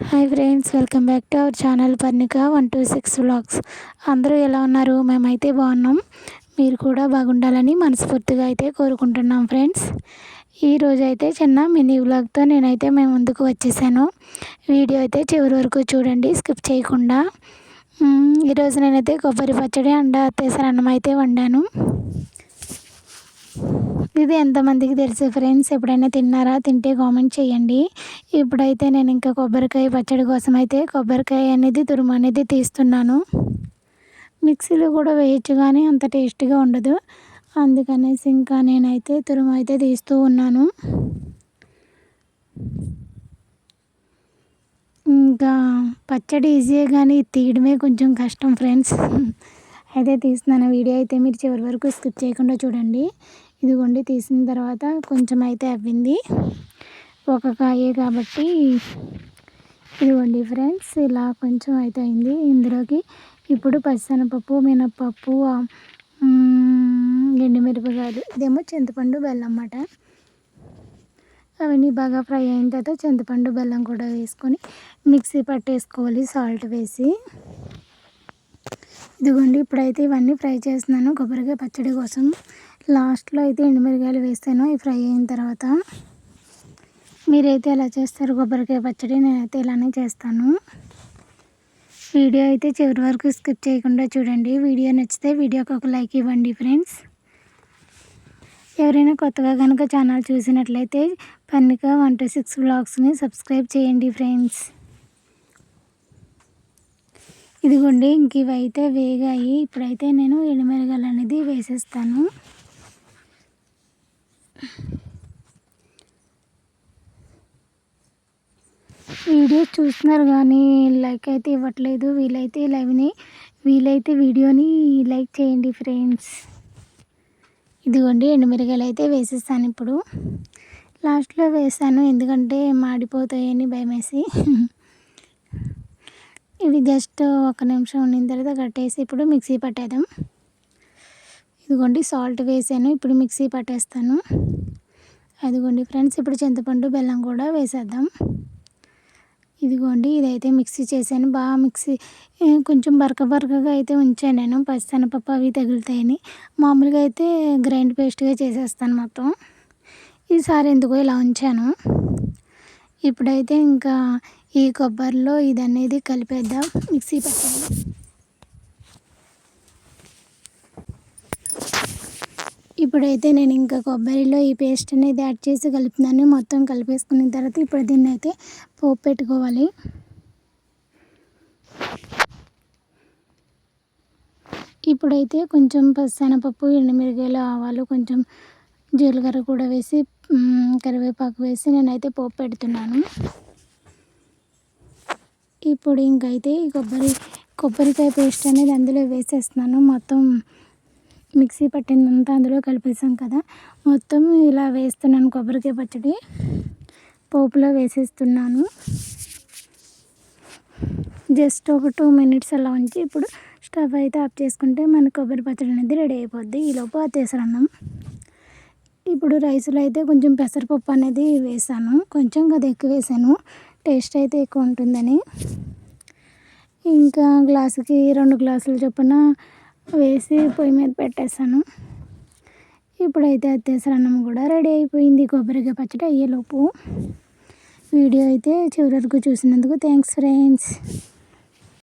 Hi friends welcome back to our channel Parnika one two six vlogs అందరూ ఎలా ఉన్నారు? మేమైతే బాగున్నాం. మీరు కూడా బాగుండాలని మనస్ఫూర్తిగా అయితే కోరుకుంటున్నాం ఫ్రెండ్స్ ఈరోజు అయితే చిన్న మినీ వ్లాగ్తో నేనైతే మేము ముందుకు వచ్చేసాను. వీడియో అయితే చివరి వరకు చూడండి స్కిప్ చేయకుండా. ఈరోజు నేనైతే కొబ్బరి పచ్చడి అండ్ అత్తేసరి అన్నం అయితే వండాను. ఇది ఎంతమందికి తెలుసు? ఫ్రెండ్స్ ఎప్పుడైనా తిన్నారా? తింటే కామెంట్ చేయండి. ఇప్పుడైతే నేను ఇంకా కొబ్బరికాయ పచ్చడి కోసం అయితే కొబ్బరికాయ అనేది తురుము అనేది తీస్తున్నాను. మిక్సీలో కూడా వేయచ్చు కానీ అంత టేస్ట్గా ఉండదు. అందుకనేసి ఇంకా నేనైతే తురుము అయితే తీస్తూ ఉన్నాను. ఇంకా పచ్చడి ఈజీయే కానీ తీయడమే కొంచెం కష్టం ఫ్రెండ్స్. అయితే తీస్తున్నాను. వీడియో అయితే మీరు చివరి వరకు స్కిప్ చేయకుండా చూడండి. ఇదిగోండి తీసిన తర్వాత కొంచెం అయితే అవ్వింది. ఒక కాయే కాబట్టి ఇదిగోండి ఫ్రెండ్స్ ఇలా కొంచెం అయితే అయింది. ఇందులోకి ఇప్పుడు పచ్చిశనగపప్పు మినప్పప్పు ఎండుమిరపకాయలు ఇదేమో చింతపండు బెల్లం అన్నమాట. అవన్నీ బాగా ఫ్రై అయిన తర్వాత చింతపండు బెల్లం కూడా వేసుకొని మిక్సీ పట్టేసుకోవాలి సాల్ట్ వేసి. ఇదిగోండి ఇప్పుడైతే ఇవన్నీ ఫ్రై చేస్తున్నాను కొబ్బరికాయ పచ్చడి కోసం. లాస్ట్లో అయితే ఎండుమిరకాయలు వేస్తాను ఇవి ఫ్రై అయిన తర్వాత. మీరైతే ఎలా చేస్తారు కొబ్బరికాయ పచ్చడి? నేనైతే ఇలానే చేస్తాను. వీడియో అయితే చివరి వరకు స్కిప్ చేయకుండా చూడండి. వీడియో నచ్చితే వీడియోకి ఒక లైక్ ఇవ్వండి ఫ్రెండ్స్. ఎవరైనా కొత్తగా కనుక ఛానల్ చూసినట్లయితే పన్నిక వన్ టూ సిక్స్ బ్లాగ్స్ని సబ్స్క్రైబ్ చేయండి ఫ్రెండ్స్. ఇదిగోండి ఇంక ఇవైతే వేగాయి. ఇప్పుడైతే నేను ఎండుమిరగాయలు అనేది వేసేస్తాను. వీడియో చూస్తున్నారు కానీ లైక్ అయితే ఇవ్వట్లేదు. వీలైతే లైవ్ని వీలైతే వీడియోని లైక్ చేయండి ఫ్రెండ్స్. ఇదిగోండి ఎండుమిరగాయలు అయితే వేసేస్తాను ఇప్పుడు. లాస్ట్లో వేసాను ఎందుకంటే మాడిపోతాయని భయమేసి. ఇది జస్ట్ ఒక నిమిషం ఉండిన తర్వాత కట్టేసి ఇప్పుడు మిక్సీ పట్టేద్దాం. ఇదిగోండి సాల్ట్ వేసాను. ఇప్పుడు మిక్సీ పట్టేస్తాను. అదిగోండి ఫ్రెండ్స్ ఇప్పుడు చింతపండు బెల్లం కూడా వేసేద్దాం. ఇదిగోండి ఇదైతే మిక్సీ చేశాను. బాగా మిక్సీ కొంచెం బరక బరకగా అయితే ఉంచాను నేను. పచ్చిశనగపప్పు అవి తగులుతాయని. మామూలుగా అయితే గ్రైండ్ పేస్ట్గా చేసేస్తాను మొత్తం. ఈసారి ఎందుకో ఇలా ఉంచాను. ఇప్పుడైతే ఇంకా ఈ కొబ్బరిలో ఇది అనేది కలిపేద్దాం మిక్సీ పట్టాలి ఇప్పుడైతే నేను ఇంకా కొబ్బరిలో ఈ పేస్ట్ అనేది యాడ్ చేసి కలుపుతున్నాను మొత్తం కలిపేసుకున్న తర్వాత ఇప్పుడు దీన్ని అయితే పోపు పెట్టుకోవాలి. ఇప్పుడైతే కొంచెం పచ్చనపప్పు ఎండుమిరగాయలు ఆవాలు కొంచెం జీలకర్ర కూడా వేసి కరివేపాకు వేసి నేనైతే పోపు పెడుతున్నాను. ఇప్పుడు ఇంకైతే కొబ్బరి కొబ్బరికాయ పేస్ట్ అనేది అందులో వేసేస్తున్నాను. మొత్తం మిక్సీ పట్టిందంతా అందులో కలిపేసాం కదా. మొత్తం ఇలా వేస్తున్నాను కొబ్బరికాయ పచ్చడి. పోపులో వేసేస్తున్నాను. జస్ట్ ఒక టూ మినిట్స్ అలా ఉంచి ఇప్పుడు స్టవ్ అయితే ఆఫ్ చేసుకుంటే మన కొబ్బరి పచ్చడి అనేది రెడీ అయిపోద్ది. ఈలోపు అత్తేసరన్నం ఇప్పుడు రైస్లో అయితే కొంచెం పెసరపప్పు అనేది వేసాను. కొంచెం కదా ఎక్కువ వేసాను. టేస్ట్ అయితే ఎక్కువ ఉంటుందని. ఇంకా గ్లాసుకి రెండు గ్లాసులు చొప్పున వేసి పొయ్యి మీద పెట్టేశాను. ఇప్పుడైతే అన్నం కూడా రెడీ అయిపోయింది. కొబ్బరికాయ పచ్చడి అయ్యేలోపు. వీడియో అయితే చివరి వరకు చూసినందుకు థ్యాంక్స్ ఫ్రెండ్స్.